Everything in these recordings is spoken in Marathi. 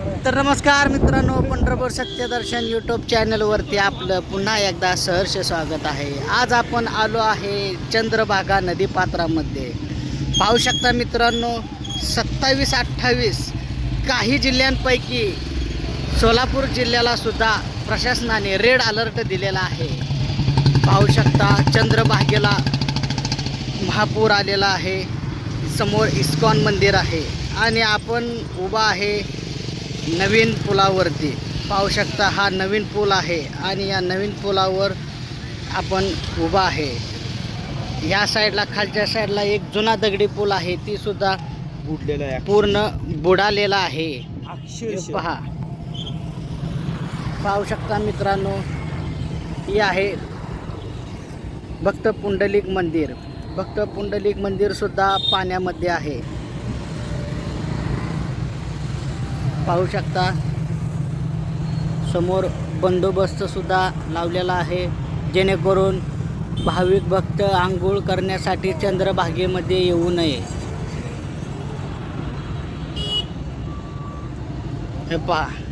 तर नमस्कार मित्रांनो पंढरपूर सत्यदर्शन यूट्यूब चॅनलवरती आपलं पुन्हा एकदा सहर्ष स्वागत आहे. आज आपण आलो आहे चंद्रभागा नदीपात्रामध्ये पाहू शकता मित्रांनो सत्तावीस अठ्ठावीस काही जिल्ह्यांपैकी सोलापूर जिल्ह्याला सुद्धा प्रशासनाने रेड अलर्ट दिलेला आहे. पाहू शकता चंद्रभागेला महापूर आलेला आहे. समोर इस्कॉन मंदिर आहे. आणि आपण उभा आहे नवीन पुलावरती पाहू शकता हा नवीन पूल आहे आणि या नवीन पुलावर आपण उभा आहे. या साईडला खालच्या साईडला एक जुना दगडी पूल आहे ती सुद्धा बुडलेला आहे. पूर्ण बुडालेला आहे. पहा. पाहू शकता मित्रांनो ही आहे भक्त पुंडलिक मंदिर. भक्त पुंडलिक मंदिर सुद्धा पाण्यामध्ये आहे. पाहू शकता. समोर बंदोबस्तसुद्धा लावलेला आहे. जेणेकरून भाविक भक्त आंघोळ करण्यासाठी चंद्रभागेमध्ये येऊ नये. हे पहा.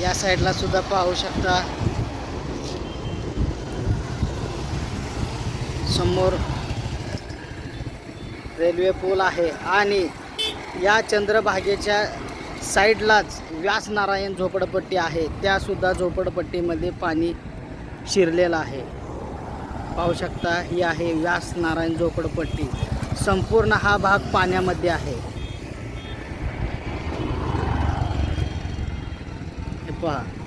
या साईडला सुद्धा पाहू शकता. समोर रेल्वे पूल आहे आणि या चंद्रभागेच्या साईडलाच व्यास नारायण झोपडपट्टी आहे. त्यासुद्धा झोपडपट्टीमध्ये पाणी शिरलेलं आहे. पाहू शकता ही आहे व्यास नारायण झोपडपट्टी. संपूर्ण हा भाग पाण्यामध्ये आहे. हे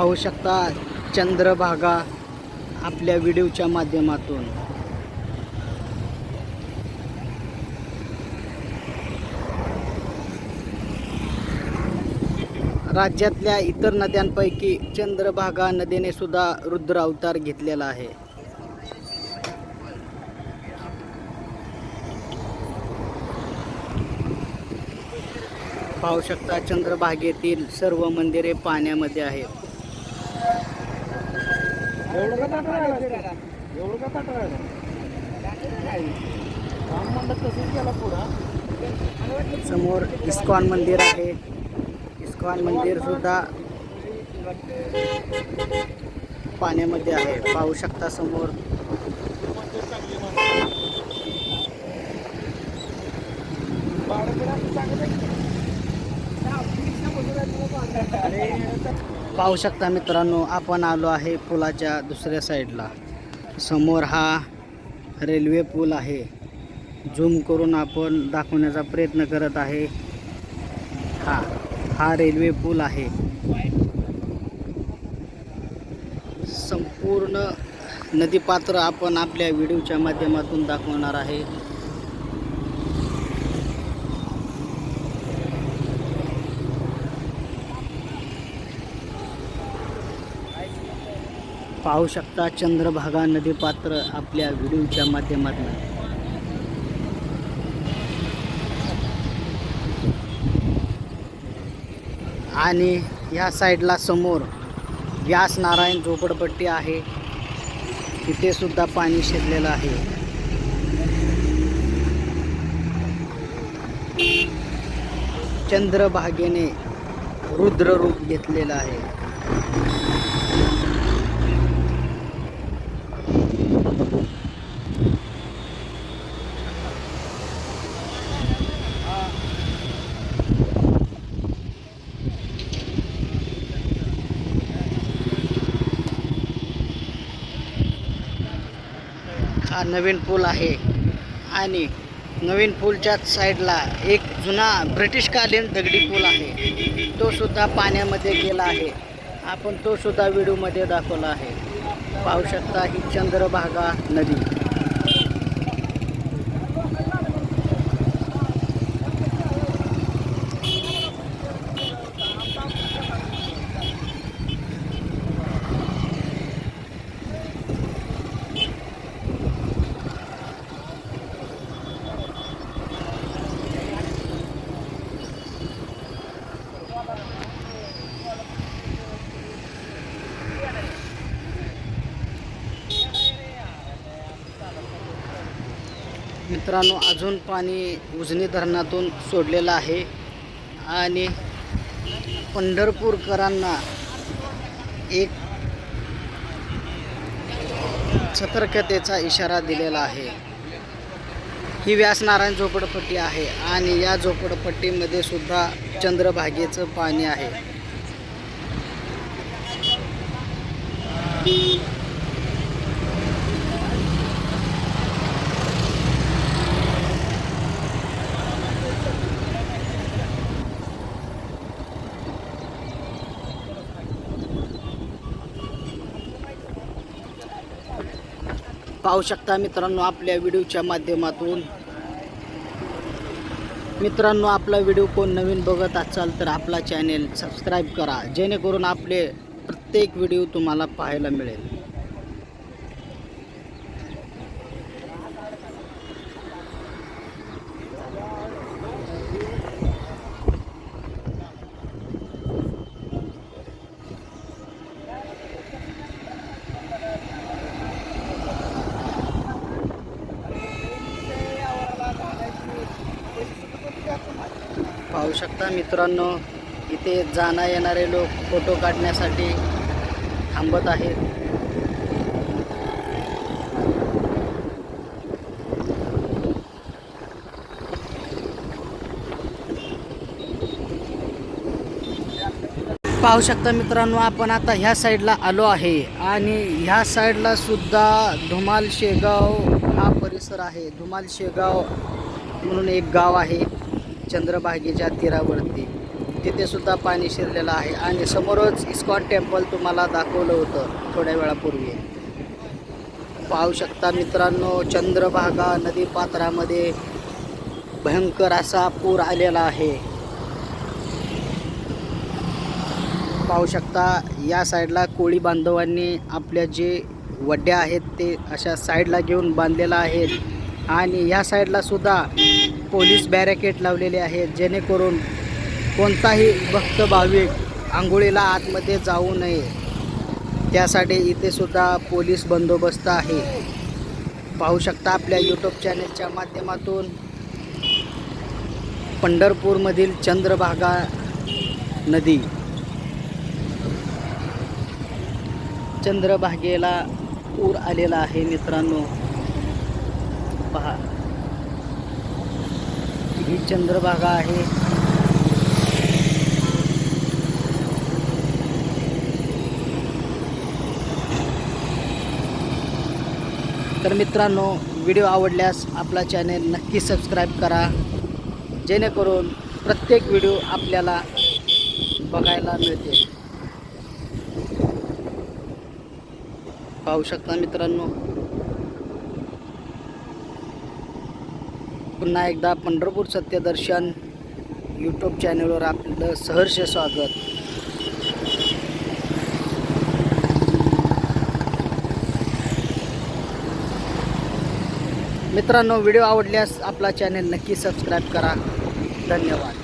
पाहू शकता चंद्रभागा आपल्या व्हिडिओच्या माध्यमातून. राज्यातल्या इतर नद्यांपैकी चंद्रभागा नदीने सुद्धा रुद्र अवतार घेतलेला आहे. पाहू शकता चंद्रभागेतील सर्व मंदिरे पाण्यामध्ये आहेत. एवढं का ताट राहिलं एवढं का ताट राहिलं? राम म्हणलं तसंच गेला पुढा. समोर इस्कॉन मंदिर आहे. इस्कॉन मंदिर सुद्धा पाण्यामध्ये आहे. पाहू शकता समोर. पाहू शकता मित्रांनो आपण आलो आहे पुलाच्या दुसऱ्या साईडला. समोर हा रेल्वे पूल आहे. झूम करून आपण दाखवण्याचा प्रयत्न करत आहे. हा हा रेल्वे पूल आहे. संपूर्ण नदीपात्र आपण आपल्या व्हिडिओच्या माध्यमातून दाखवणार आहे. पाहू शकता चंद्रभागा नदीपात्र आपल्या व्हिडिओच्या माध्यमातून. आणि ह्या साईडला समोर व्यास नारायण झोपडपट्टी आहे. तिथे सुद्धा पाणी शिरलेलं आहे. चंद्रभागेने रुद्र रूप घेतलेलं आहे. हा नवीन पूल आहे. आणि नवीन पूलच्याच साईडला एक जुना ब्रिटिशकालीन दगडी पूल आहे. तो सुद्धा पाण्यामध्ये गेला आहे. आपण तो सुद्धा व्हिडिओमध्ये दाखवला आहे. पाहू शकता ही चंद्रभागा नदी. मित्रांनो अजून पाणी उजनी धरणातून सोडलेलं आहे. आणि पंढरपूरकरांना एक सतर्कतेचा इशारा दिलेला आहे. ही व्यासनारायण झोपडपट्टी आहे आणि या झोपडपट्टीमध्ये सुद्धा चंद्रभागेचं पाणी आहे. पाहू शकता मित्रांनो आपल्या व्हिडिओच्या माध्यमातून. मित्रांनो आपला व्हिडिओ कोण नवीन बघत असाल तर आपला चॅनेल सबस्क्राईब करा जेणेकरून आपले प्रत्येक व्हिडिओ तुम्हाला पाहायला मिळेल. पाहू शकता मित्रांनो इथे जाणं येणारे लोक फोटो काढण्यासाठी थांबत आहेत. पाहू शकता मित्रांनो आपण आता ह्या साईडला आलो आहे आणि ह्या साईडला सुद्धा धुमाल शेगाव हा परिसर आहे. धुमाल शेगाव म्हणून एक गाव आहे. चंद्रभागेच्या तीरावरती. तिथे सुद्धा पाणी शिरलेलं आहे आणि समोरच इस्कॉन टेम्पल तुम्हाला दाखवलं होतं थोड्या वेळापूर्वी. पाहू शकता मित्रांनो चंद्रभागा नदीपात्रामध्ये भयंकर असा पूर आलेला आहे. पाहू शकता या साईडला कोळी बांधवांनी आपल्या जे वड्या आहेत ते अशा साईडला घेऊन बांधलेल्या आहेत आणि या साईडला सुद्धा पोलीस बॅरिकेड लावलेले आहेत. जेणेकरून कोणताही भक्त भाविक आंघोळीला आतमध्ये जाऊ नये. त्यासाठी इथे सुद्धा पोलीस बंदोबस्त आहे. पाहू शकता आपल्या यूट्यूब चॅनेलच्या माध्यमातून पंढरपूरमधील चंद्रभागा नदी. चंद्रभागेला पूर आलेला आहे मित्रांनो. पहा. ही चंद्रभागा आहे. तर मित्रांनो व्हिडिओ आवडल्यास आपला चॅनेल नक्की सबस्क्राईब करा. जेणेकरून प्रत्येक व्हिडिओ आपल्याला बघायला मिळते पाहू शकता मित्रांनो. पुन्हा एकदा पंढरपूर सत्यदर्शन यूट्यूब चॅनलवर आपलं सहर्ष स्वागत. मित्रांनो व्हिडिओ आवडल्यास आपला चॅनल नक्की सबस्क्राईब करा. धन्यवाद.